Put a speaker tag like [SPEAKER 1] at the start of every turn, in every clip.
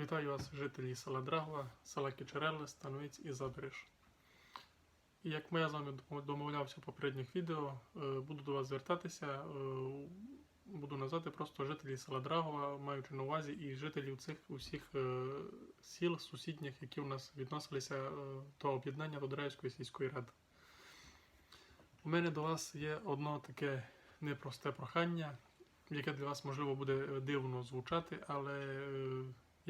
[SPEAKER 1] Вітаю вас, жителі села Драгова, села Кичереле, Становиць і Забереж. Як я з вами домовлявся в попередніх відео, е, буду до вас звертатися, е, буду назвати просто жителі села Драгова, маючи на увазі і жителів цих усіх е, сіл сусідніх, які у нас відносилися до об'єднання до Драйвської сільської ради. У мене до вас є одно таке непросте прохання, яке для вас можливо буде дивно звучати, але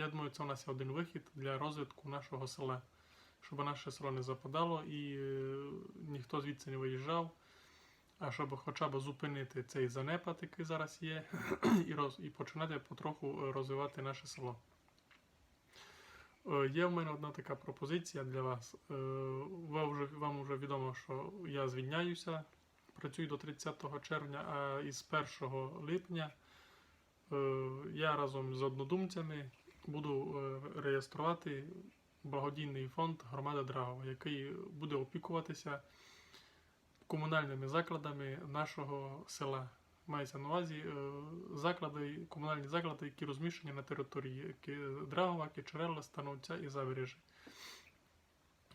[SPEAKER 1] я думаю, це у нас є один вихід для розвитку нашого села, щоб наше село не западало і е, ніхто звідси не виїжджав. А щоб хоча б зупинити цей занепад, який зараз є, і, роз, і починати потроху е, розвивати наше село. Е, Є в мене одна така пропозиція для вас. Ви вже, вам вже відомо, що я звільняюся, працюю до 30 червня, а із 1 липня я разом з однодумцями буду е, реєструвати благодійний фонд Громада Драгова, який буде опікуватися комунальними закладами нашого села. Мається на увазі е, заклади, комунальні заклади, які розміщені на території Драгова, Кичерела, Становця і Забережжя.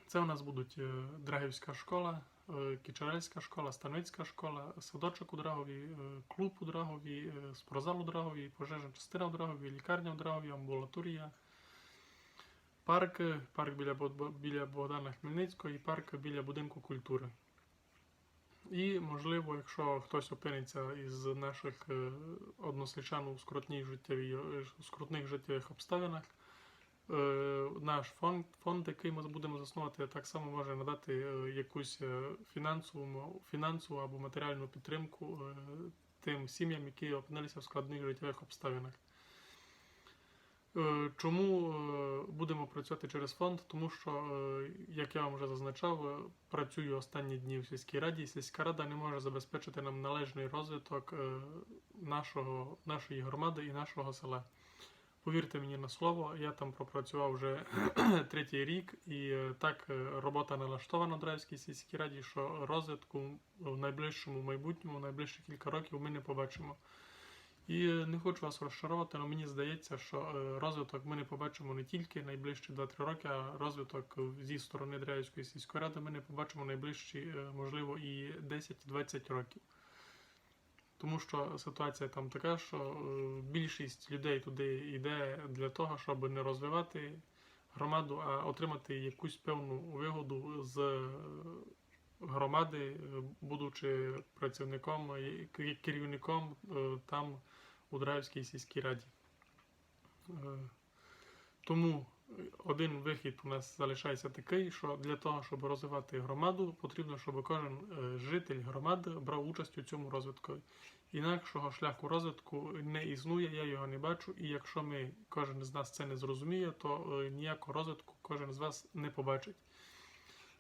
[SPEAKER 1] Це у нас будуть е, Драгівська школа, е, школа, Становицька школа, садочок у Драгові, е, клуб у Драгові, е, спортзал у Драгові, пожежна частина у Драгові, лікарня у Драгові, амбулаторія, парк, парк біля, біля Богдана Хмельницького і парк біля будинку культури. І, можливо, якщо хтось опиниться із наших односельчан у скрутних життєвих обставинах, наш фонд, фонд, який ми будемо заснувати, так само може надати е, якусь е, фінансову, фінансову або матеріальну підтримку е, тим сім'ям, які опинилися в складних життєвих обставинах. Е, Чому е, будемо працювати через фонд? Тому що, е, як я вам вже зазначав, е, працюю останні дні в сільській раді. Сільська рада не може забезпечити нам належний розвиток е, нашого, нашої громади і нашого села. Повірте мені на слово, я там пропрацював вже третій рік, і е, так е, робота налаштована в Драйвській сільській раді, що розвитку в найближчому майбутньому, в найближчі кілька років ми не побачимо. І е, не хочу вас розчаровувати, але мені здається, що розвиток ми не побачимо не тільки найближчі 2-3 роки, а розвиток зі сторони Дрявської сільської ради ми не побачимо найближчі, можливо, і 10-20 років. Тому що ситуація там така, що е, більшість людей туди йде для того, щоб не розвивати громаду, а отримати якусь певну вигоду з е, громади, е, будучи працівником і керівником е, там у Драївській сільській раді. Е, Тому один вихід у нас залишається такий, що для того, щоб розвивати громаду, потрібно, щоб кожен е, житель громади брав участь у цьому розвитку. Інакшого шляху розвитку не існує, я його не бачу. І якщо ми кожен з нас це не зрозуміє, то е, ніякого розвитку кожен з вас не побачить.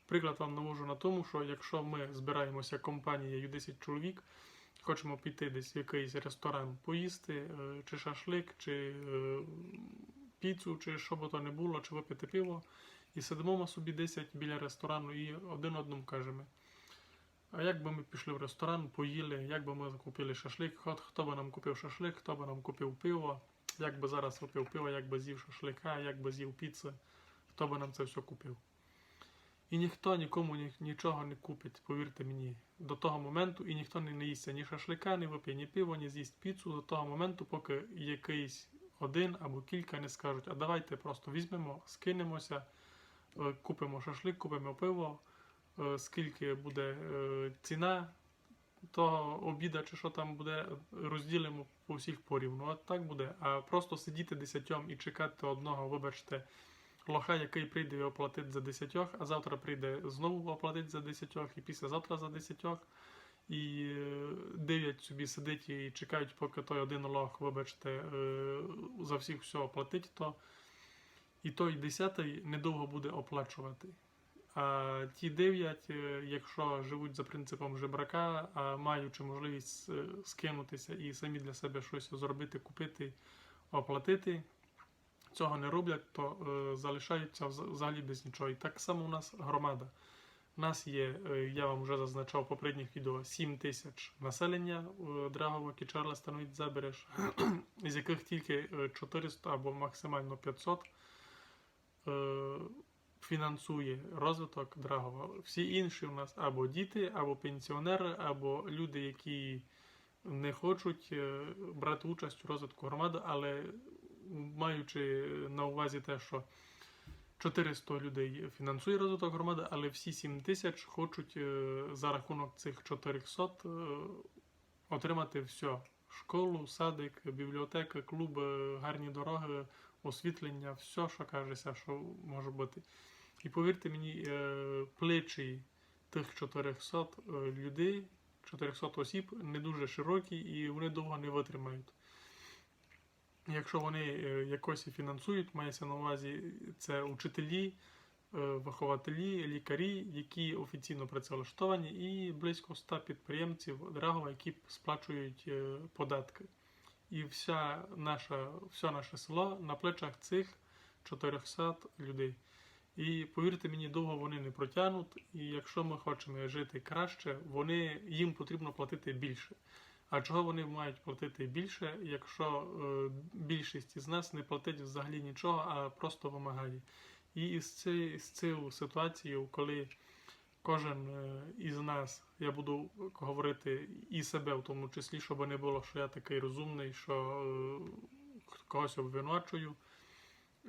[SPEAKER 1] Приклад вам навожу на тому, що якщо ми збираємося компанією 10 чоловік, хочемо піти десь в якийсь ресторан поїсти, е, чи шашлик, чи піцу, чи що би то не було, чи випити пиво, і сидимо ми собі 10 біля ресторану і один одному кажемо. А як би ми пішли в ресторан, поїли, як би ми купили шашлик, хто, би нам купив шашлик, хто би нам купив пиво, як би зараз випив пиво, як би з'їв шашлика, як би з'їв піци, хто би нам це все купив. І ніхто нікому ні, нічого не купить, повірте мені, до того моменту, і ніхто не наїсться ні шашлика, ні вип'є, ні пиво, ні з'їсть піцу до того моменту, поки якийсь один або кілька не скажуть, а давайте просто візьмемо, скинемося, е, купимо шашлик, купимо пиво, е, скільки буде е, ціна того обіда, чи що там буде, розділимо по всіх порівну. От так буде. А просто сидіти десятьом і чекати одного, вибачте, лоха, який прийде і оплатить за десятьох, а завтра прийде знову оплатить за десятьох, і післязавтра за десятьох. І е, дев'ять собі сидить і чекають, поки той один лох, вибачте, е, за всіх все оплатить, то і той десятий недовго буде оплачувати. А ті дев'ять, е, якщо живуть за принципом жебрака, а маючи можливість скинутися і самі для себе щось зробити, купити, оплатити, цього не роблять, то залишаються взагалі без нічого. І так само у нас громада. У нас є, е, я вам вже зазначав в попередніх відео, 7 тисяч населення е, Драгово, Кічарла становить забереж, з яких тільки е, 400 або максимально 500 е, фінансує розвиток Драгова. Всі інші у нас або діти, або пенсіонери, або люди, які не хочуть е, брати участь у розвитку громади, але маючи на увазі те, що 400 людей фінансує розвиток громади, але всі 7 тисяч хочуть е, за рахунок цих 400 е, отримати все: школу, садик, бібліотека, клуби, гарні дороги, освітлення, все, що кажеться, що може бути. І повірте мені, е, плечі тих 400 е, людей, 400 осіб не дуже широкі і вони довго не витримають. Якщо вони е, якось і фінансують, мається на увазі це учителі, е, вихователі, лікарі, які офіційно працевлаштовані, і близько 100 підприємців Драгова, які сплачують е, податки. І вся наша, все наше село на плечах цих 400 людей. І повірте мені, довго вони не протягнуть. І якщо ми хочемо жити краще, вони їм потрібно платити більше. А чого вони мають платити більше, якщо е, більшість із нас не платить взагалі нічого, а просто вимагає? І із цією з цією ситуацією, коли кожен е, із нас, я буду говорити і себе в тому числі, щоб не було, що я такий розумний, що е, когось обвинувачую.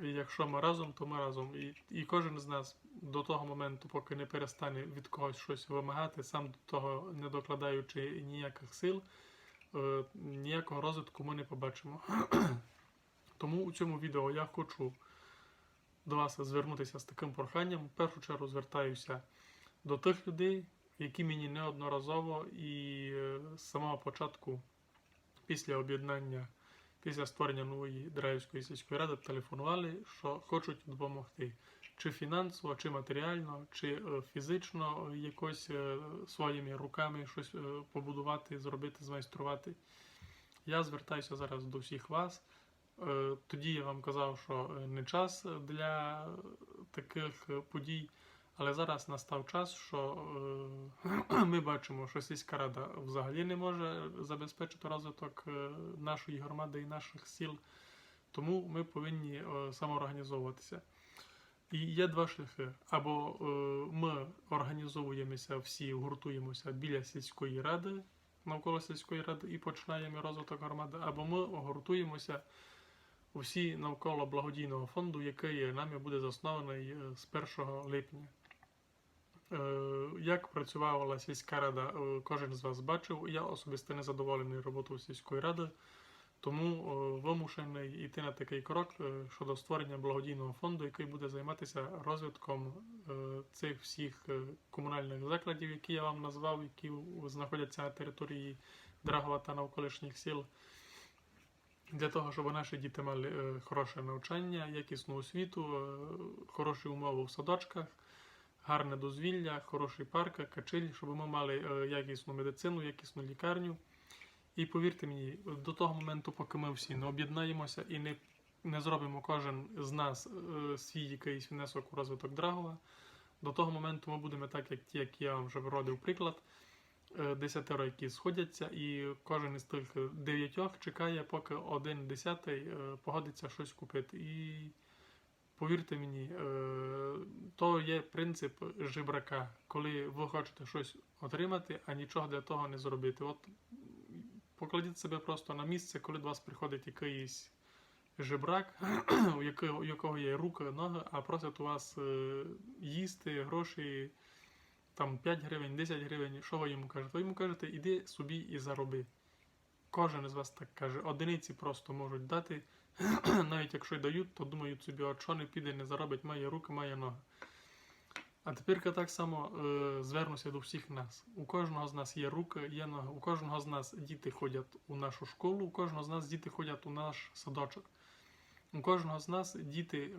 [SPEAKER 1] І якщо ми разом, то ми разом. І, і кожен з нас до того моменту, поки не перестане від когось щось вимагати, сам до того не докладаючи ніяких сил, ніякого розвитку ми не побачимо. Тому у цьому відео я хочу до вас звернутися з таким проханням. В першу чергу звертаюся до тих людей, які мені неодноразово і е, з самого початку, після об'єднання після створення нової Драївської сільської ради телефонували, що хочуть допомогти. Чи фінансово, чи матеріально, чи е, фізично е, якось е, своїми руками щось побудувати, зробити, змайструвати. Я звертаюся зараз до всіх вас. Тоді я вам казав, що не час для таких подій, але зараз настав час, що ми бачимо, що сільська рада взагалі не може забезпечити розвиток нашої громади і наших сіл, тому ми повинні самоорганізовуватися. І є два шляхи. Або е, ми організовуємося всі, гуртуємося біля сільської ради, навколо сільської ради і починаємо розвиток громади, або ми гуртуємося усі навколо благодійного фонду, який нами буде заснований е, з 1 липня. Е, Як працювала сільська рада, е, кожен з вас бачив. Я особисто не задоволений роботою сільської ради, тому е, вимушений йти на такий крок е, щодо створення благодійного фонду, який буде займатися розвитком е, цих всіх комунальних закладів, які я вам назвав, які знаходяться на території Драгова та навколишніх сіл. Для того, щоб наші діти мали хороше навчання, якісну освіту, хороші умови в садочках, гарне дозвілля, хороший парк, качелі, щоб ми мали якісну медицину, якісну лікарню. І повірте мені, до того моменту, поки ми всі не об'єднаємося і не, не зробимо кожен з нас е, свій якийсь внесок у розвиток Драгова, до того моменту ми будемо так, як ті, як я вам вже вродив приклад, е, десятеро, які сходяться, і кожен із тих дев'ятьох чекає, поки один десятий е, погодиться щось купити. І повірте мені, е, то є принцип жебрака, коли ви хочете щось отримати, а нічого для того не зробити. От покладіть себе просто на місце, коли до вас приходить якийсь жебрак, у якого, є руки, ноги, а просить у вас е, їсти, гроші, там 5 гривень, 10 гривень, що ви йому кажете? Ви йому кажете, іди собі і зароби. Кожен із вас так каже. Одиниці просто можуть дати, навіть якщо й дають, то думають собі, от що не піде, не заробить, має руки, має ноги. А тепер так само е, звернуся до всіх нас. У кожного з нас є руки, є ноги, у кожного з нас діти ходять у нашу школу, у кожного з нас діти ходять у наш садочок. У кожного з нас діти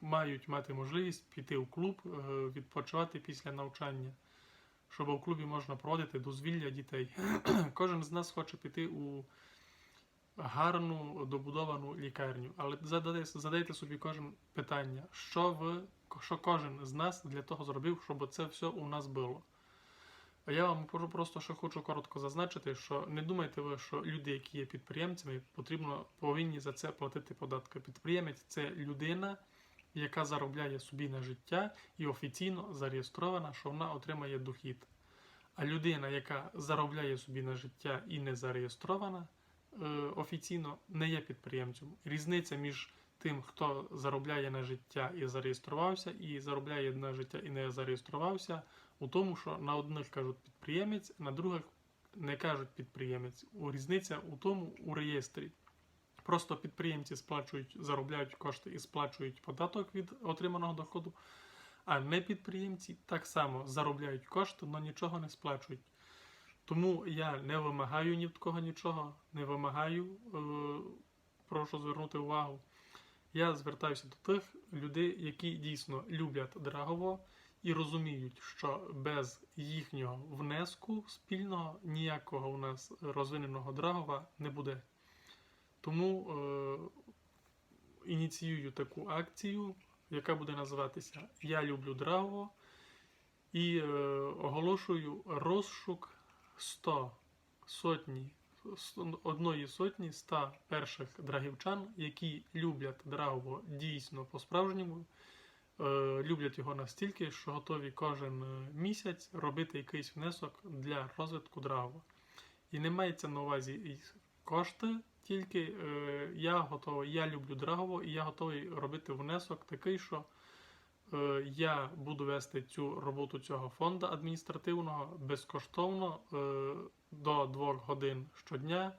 [SPEAKER 1] мають мати можливість піти у клуб, е, відпочивати після навчання, щоб у клубі можна проводити дозвілля дітей. Кожен з нас хоче піти у гарну добудовану лікарню. Але задайте, задайте собі кожен питання, що ви що кожен з нас для того зробив, щоб це все у нас було. Я вам просто ще хочу коротко зазначити, що не думайте ви, що люди, які є підприємцями, потрібно повинні за це платити податки. Підприємець це людина, яка заробляє собі на життя і офіційно зареєстрована, що вона отримає дохід. А людина, яка заробляє собі на життя і не зареєстрована, е, офіційно не є підприємцем. Різниця між тим, хто заробляє на життя і зареєструвався, і заробляє на життя і не зареєструвався, у тому, що на одних кажуть підприємець, на других не кажуть підприємець. Різниця у тому у реєстрі. Просто підприємці сплачують, заробляють кошти і сплачують податок від отриманого доходу, а не підприємці так само заробляють кошти, але нічого не сплачують. Тому я не вимагаю ні від кого нічого, не вимагаю, е, прошу звернути увагу. Я звертаюся до тих людей, які дійсно люблять Драгово і розуміють, що без їхнього внеску спільного ніякого у нас розвиненого Драгова не буде. Тому е, ініціюю таку акцію, яка буде називатися Я люблю Драгово, і е, оголошую розшук 100 сотні одної сотні ста перших драгівчан, які люблять Драгово дійсно по-справжньому, е, люблять його настільки, що готові кожен е, місяць робити якийсь внесок для розвитку Драгова. І не мається на увазі кошти, тільки е, я готовий, я люблю Драгово, і я готовий робити внесок такий, що я буду вести цю роботу цього фонду адміністративного безкоштовно е, до 2 годин щодня,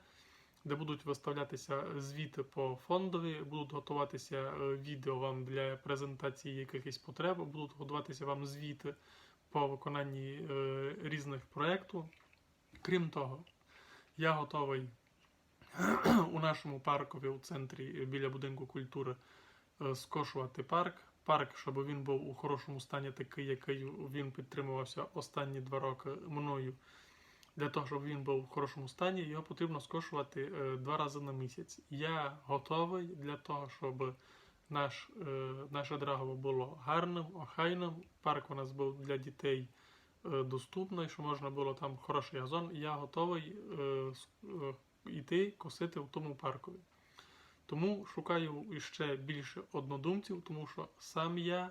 [SPEAKER 1] де будуть виставлятися звіти по фондові, будуть готуватися е, відео вам для презентації якихось потреб, будуть готуватися вам звіти по виконанні е, різних проєктів. Крім того, я готовий у нашому паркові у центрі е, біля будинку культури е, скошувати парк. Парк, щоб він був у хорошому стані, такий, який він підтримувався останні два роки мною. Для того, щоб він був в хорошому стані, його потрібно скошувати е, два рази на місяць. Я готовий для того, щоб наш, е, наше Драгово було гарним, охайним. Парк у нас був для дітей е, доступний, що можна було там хороший газон. Я готовий йти косити в тому паркові. Тому шукаю іще більше однодумців, тому що сам я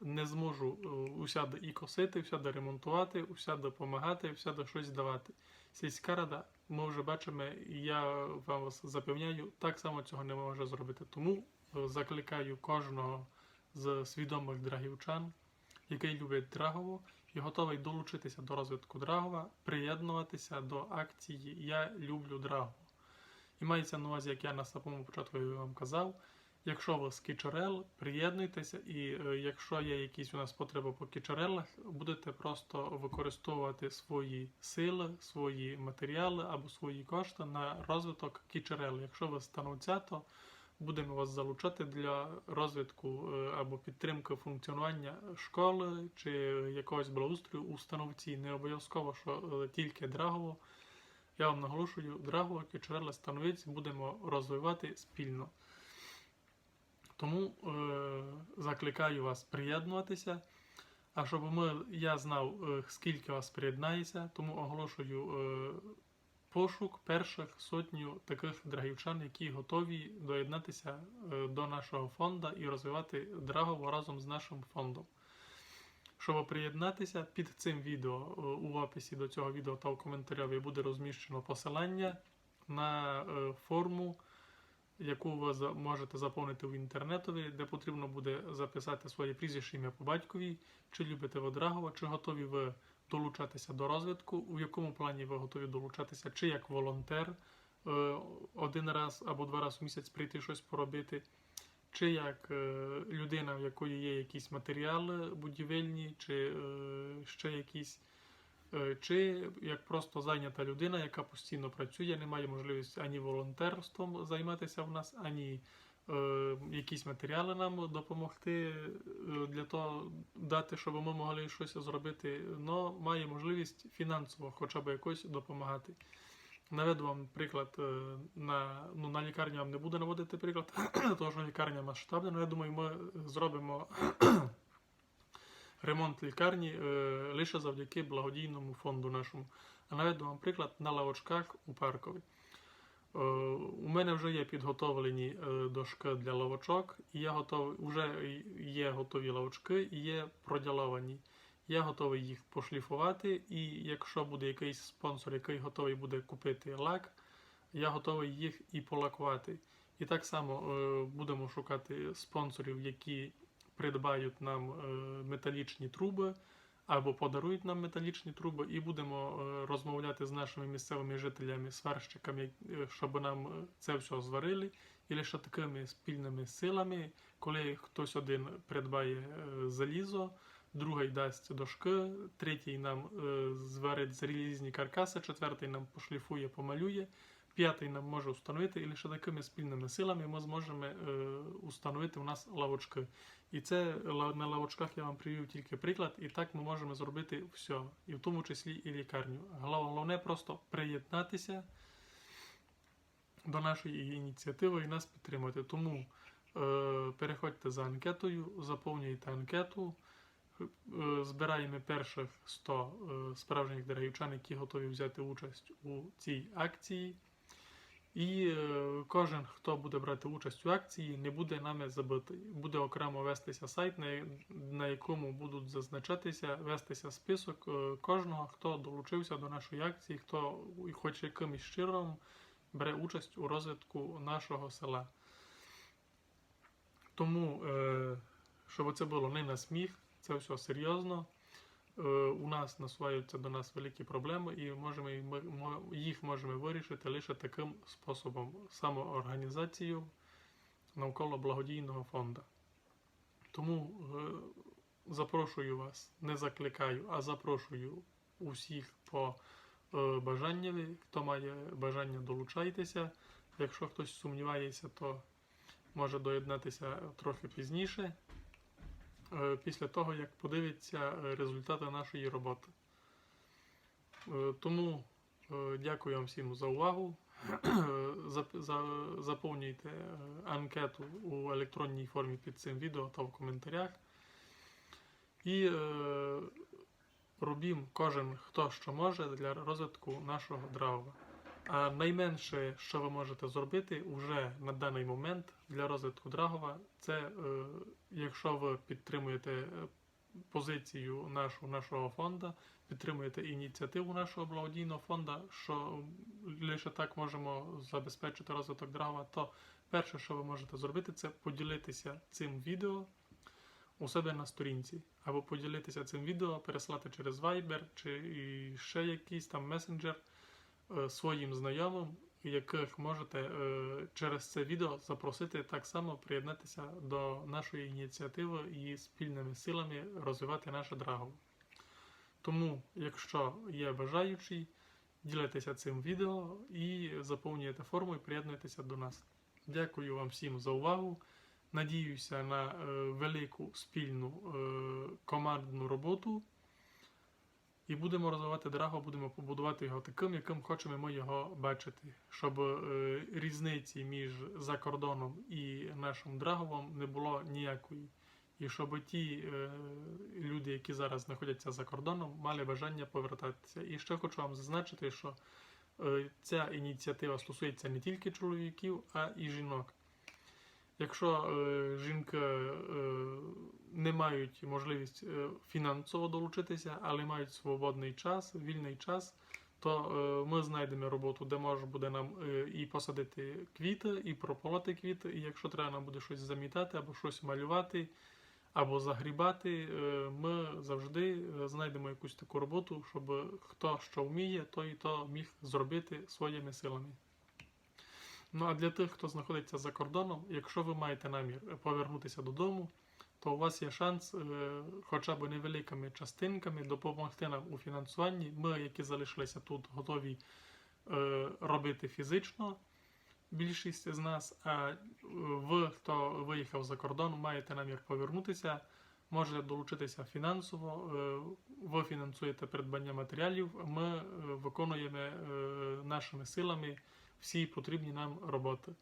[SPEAKER 1] не зможу е, усяде і косити, всяде ремонтувати, усяде допомагати, всяде щось давати. Сільська рада, ми вже бачимо, я вам вас запевняю, так само цього не може зробити. Тому е, закликаю кожного з свідомих драгівчан, який любить Драгово і готовий долучитися до розвитку Драгова, приєднуватися до акції Я люблю Драгово. І мається на увазі, як я на самому початку вам казав, якщо ви з Кічерел, приєднуйтеся, і е, якщо є якісь у нас потреби по Кічерелах, будете просто використовувати свої сили, свої матеріали або свої кошти на розвиток Кічерел. Якщо ви становця, то будемо вас залучати для розвитку е, або підтримки функціонування школи чи якогось благоустрою у становці. Не обов'язково, що е, тільки Драгово. Я вам наголошую, Драгово, Кічерела, Становиць будемо розвивати спільно. Тому е, закликаю вас приєднуватися. А щоб ми, я знав, е, скільки вас приєднається, тому оголошую е, пошук перших сотню таких драгівчан, які готові доєднатися е, до нашого фонду і розвивати Драгово разом з нашим фондом. Щоб приєднатися, під цим відео е, у описі до цього відео та в коментарі буде розміщено посилання на е, форму, яку ви можете заповнити в інтернетові, де потрібно буде записати своє прізвище ім'я по батькові, чи любите ви Драгова, чи готові ви долучатися до розвитку, у якому плані ви готові долучатися, чи як волонтер е, один раз або два рази в місяць прийти щось поробити, чи як е, людина, в якої є якісь матеріали будівельні, чи е, ще якісь, е, чи як просто зайнята людина, яка постійно працює, не має можливості ані волонтерством займатися в нас, ані якісь матеріали нам допомогти для того дати, щоб ми могли щось зробити, але має можливість фінансово хоча б якось допомагати. Наведу вам приклад е, на, ну, на лікарню вам не буду наводити приклад, тому що лікарня масштабна, але я думаю, ми зробимо ремонт лікарні е, лише завдяки благодійному фонду нашому. А наведу вам приклад на лавочках у паркові. Е, У мене вже є підготовлені дошки для лавочок, і я готовий, вже є готові лавочки і є проділовані. Я готовий їх пошліфувати, і якщо буде якийсь спонсор, який готовий буде купити лак, я готовий їх і полакувати. І так само е, будемо шукати спонсорів, які придбають нам е, металічні труби або подарують нам металічні труби, і будемо е, розмовляти з нашими місцевими жителями, сварщиками, щоб нам це все зварили. І лише такими спільними силами, коли хтось один придбає залізо, другий дасть дошки, третій нам е, зварить залізні каркаси, четвертий нам пошліфує, помалює, п'ятий нам може установити, і лише такими спільними силами ми зможемо е, установити у нас лавочки. І це на лавочках я вам привів тільки приклад, і так ми можемо зробити все, і в тому числі і лікарню. Головне просто приєднатися до нашої ініціативи і нас підтримати. Тому е, переходьте за анкетою, заповнюйте анкету. Е, Збираємо перших 100 е, справжніх дерев'ян, які готові взяти участь у цій акції. І е, кожен, хто буде брати участь у акції, не буде нами забитий. Буде окремо вестися сайт, на, якому будуть зазначатися, вестися список кожного, хто долучився до нашої акції, хто хоч якимось чином бере участь у розвитку нашого села. Тому, щоб це було не на сміх, це все серйозно. Е, У нас насуваються до нас великі проблеми, і можемо, їх можемо вирішити лише таким способом самоорганізацією навколо благодійного фонду. Тому е, запрошую вас, не закликаю, а запрошую усіх по е, бажанняві. Хто має бажання, долучайтеся. Якщо хтось сумнівається, то може доєднатися трохи пізніше після того, як подивиться е, результати нашої роботи. Е, Тому е, дякую вам всім за увагу. Заповнюйте е, анкету у електронній формі під цим відео та в коментарях. І е, робім кожен хто що може для розвитку нашого дрова. А найменше, що ви можете зробити вже на даний момент для розвитку Драгова, це е, якщо ви підтримуєте е, позицію нашу, нашого фонду, підтримуєте ініціативу нашого благодійного фонду, що лише так можемо забезпечити розвиток Драгова, то перше, що ви можете зробити, це поділитися цим відео у себе на сторінці, або поділитися цим відео, переслати через Viber чи ще якийсь там месенджер своїм знайомим, яких можете е, через це відео запросити так само приєднатися до нашої ініціативи і спільними силами розвивати наше драго. Тому, якщо є бажаючий, ділитеся цим відео і заповнюєте форму і приєднуйтеся до нас. Дякую вам всім за увагу. Надіюся на е, велику спільну е, командну роботу. І будемо розвивати Драго, будемо побудувати його таким, яким хочемо ми його бачити, щоб е, різниці між закордоном і нашим Драговом не було ніякої. І щоб ті е, люди, які зараз знаходяться за кордоном, мали бажання повертатися. І ще хочу вам зазначити, що е, ця ініціатива стосується не тільки чоловіків, а і жінок. Якщо е, жінки е, не мають можливість е, фінансово долучитися, але мають свободний час, вільний час, то ми знайдемо роботу, де може буде нам і посадити квіти, і прополоти квіти, і якщо треба нам буде щось замітати або щось малювати, або загрібати, ми завжди знайдемо якусь таку роботу, щоб хто що вміє, той то міг зробити своїми силами. Ну а для тих, хто знаходиться за кордоном, якщо ви маєте намір повернутися додому, то у вас є шанс е, хоча б невеликими частинками допомогти нам у фінансуванні. Ми, які залишилися тут, готові е, робити фізично більшість з нас. А е, ви, хто виїхав за кордон, маєте намір повернутися, можете долучитися фінансово. Ви фінансуєте придбання матеріалів. Ми виконуємо нашими силами всі потрібні нам роботи.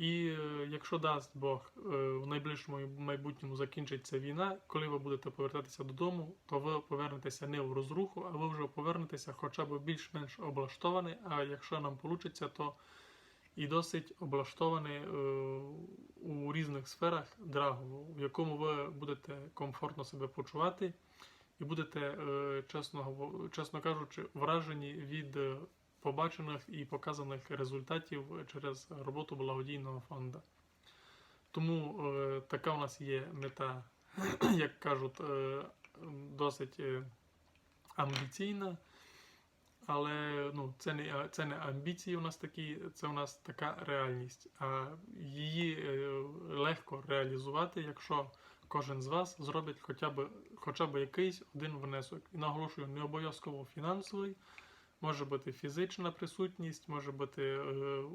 [SPEAKER 1] І е, якщо дасть Бог е, в найближчому майбутньому закінчиться війна, коли ви будете повертатися додому, то ви повернетеся не в розруху, а ви вже повернетеся хоча б більш-менш облаштований. А якщо нам вийде, то і досить облаштований е, у різних сферах драгу, в якому ви будете комфортно себе почувати і будете, чесно, чесно кажучи, вражені від побачених і показаних результатів через роботу благодійного фонду. Тому е, така у нас є мета, як кажуть, е, досить е, амбіційна. Але ну, це не, це не амбіції у нас такі, це у нас така реальність. А її е, легко реалізувати, якщо кожен з вас зробить хоча б, хоча б якийсь один внесок. І наголошую, не обов'язково фінансовий, може бути фізична присутність, може бути е,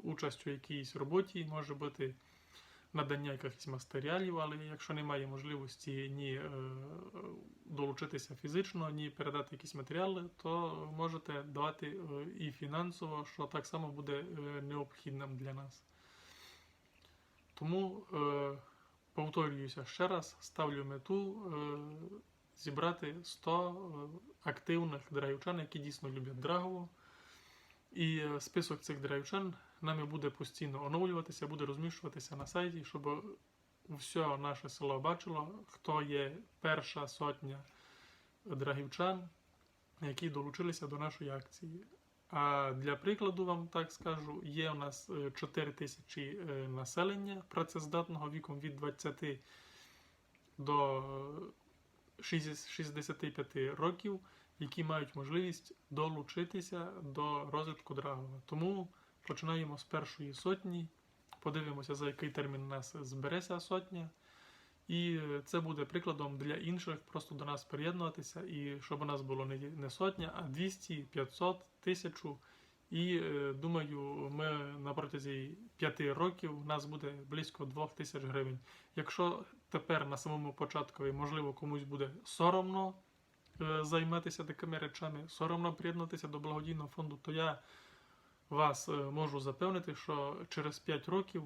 [SPEAKER 1] участь у якійсь роботі, може бути надання якихось матеріалів, але якщо немає можливості ні е, долучитися фізично, ні передати якісь матеріали, то можете давати е, і фінансово, що так само буде необхідним для нас. Тому повторююся ще раз, ставлю мету зібрати 100 е, активних драйвчан, які дійсно люблять драгово. І е, список цих драйвчан нами буде постійно оновлюватися, буде розміщуватися на сайті, щоб все наше село бачило, хто є перша сотня драгівчан, які долучилися до нашої акції. А для прикладу вам так скажу, є у нас е, 4 тисячі е, населення працездатного віком від 20 до 60 65 років, які мають можливість долучитися до розвитку Драгова. Тому починаємо з першої сотні, подивимося, за який термін у нас збереться сотня. І це буде прикладом для інших просто до нас приєднуватися, і щоб у нас було не, не сотня, а 200, 500, 1000. І е, думаю, ми на протязі 5 років у нас буде близько 2000 гривень. Якщо тепер на самому початку, і, можливо, комусь буде соромно е, займатися такими речами, соромно приєднатися до благодійного фонду, то я вас е, можу запевнити, що через 5 років.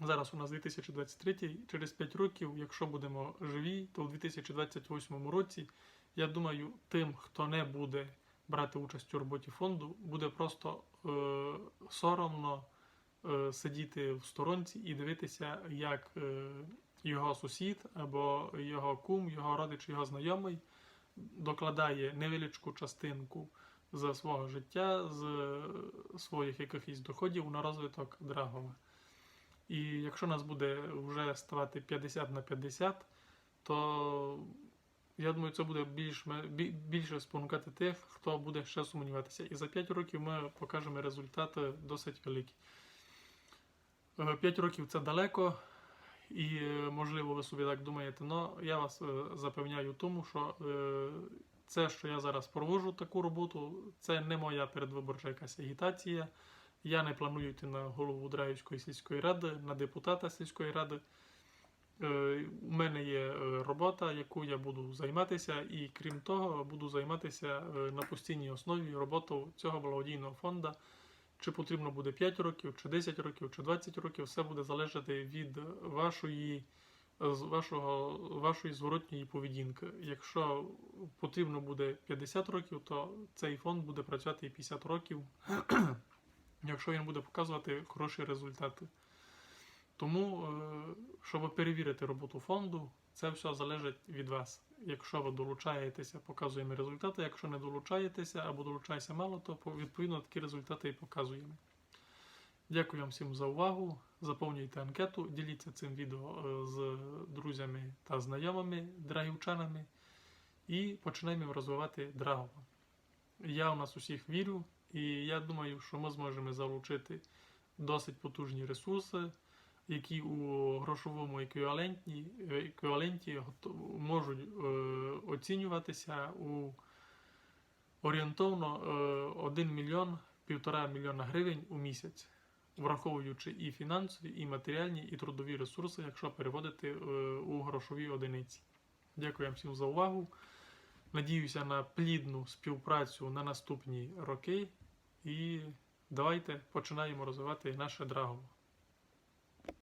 [SPEAKER 1] Зараз у нас 2023, через 5 років, якщо будемо живі, то в 2028 році, я думаю, тим, хто не буде брати участь у роботі фонду, буде просто е, соромно е, сидіти в сторонці і дивитися, як його сусід або його кум, його родич, його знайомий докладає невеличку частинку з свого життя, з е, своїх якихось доходів на розвиток Драгова. І якщо нас буде вже ставати 50 на 50, то я думаю, це буде більш, більше спонукати тих, хто буде ще сумніватися. І за 5 років ми покажемо результати досить великі. 5 років це далеко, і е, можливо ви собі так думаєте, але я вас е, запевняю тому, що е, це, що я зараз проводжу таку роботу, це не моя передвиборча якась агітація. Я не планую йти на голову Драївської сільської ради, на депутата сільської ради. У мене є робота, яку я буду займатися, і крім того, буду займатися на постійній основі роботою цього благодійного фонду. Чи потрібно буде 5 років, чи 10 років, чи 20 років, все буде залежати від вашої, вашого, вашої зворотньої поведінки. Якщо потрібно буде 50 років, то цей фонд буде працювати і 50 років якщо він буде показувати хороші результати. Тому, е, щоб перевірити роботу фонду, це все залежить від вас. Якщо ви долучаєтеся, показуємо результати. Якщо не долучаєтеся або долучаєтеся мало, то відповідно такі результати і показуємо. Дякую вам всім за увагу. Заповнюйте анкету, діліться цим відео е, з друзями та знайомими драгівчанами і починаємо розвивати драгова. Я у нас усіх вірю. І я думаю, що ми зможемо залучити досить потужні ресурси, які у грошовому еквіваленті, еквіваленті можуть е, оцінюватися у орієнтовно е, 1 мільйон півтора мільйона гривень у місяць, враховуючи і фінансові, і матеріальні, і трудові ресурси, якщо переводити е, у грошові одиниці. Дякую вам всім за увагу. Надіюся на плідну співпрацю на наступні роки. І давайте починаємо розвивати наше драго.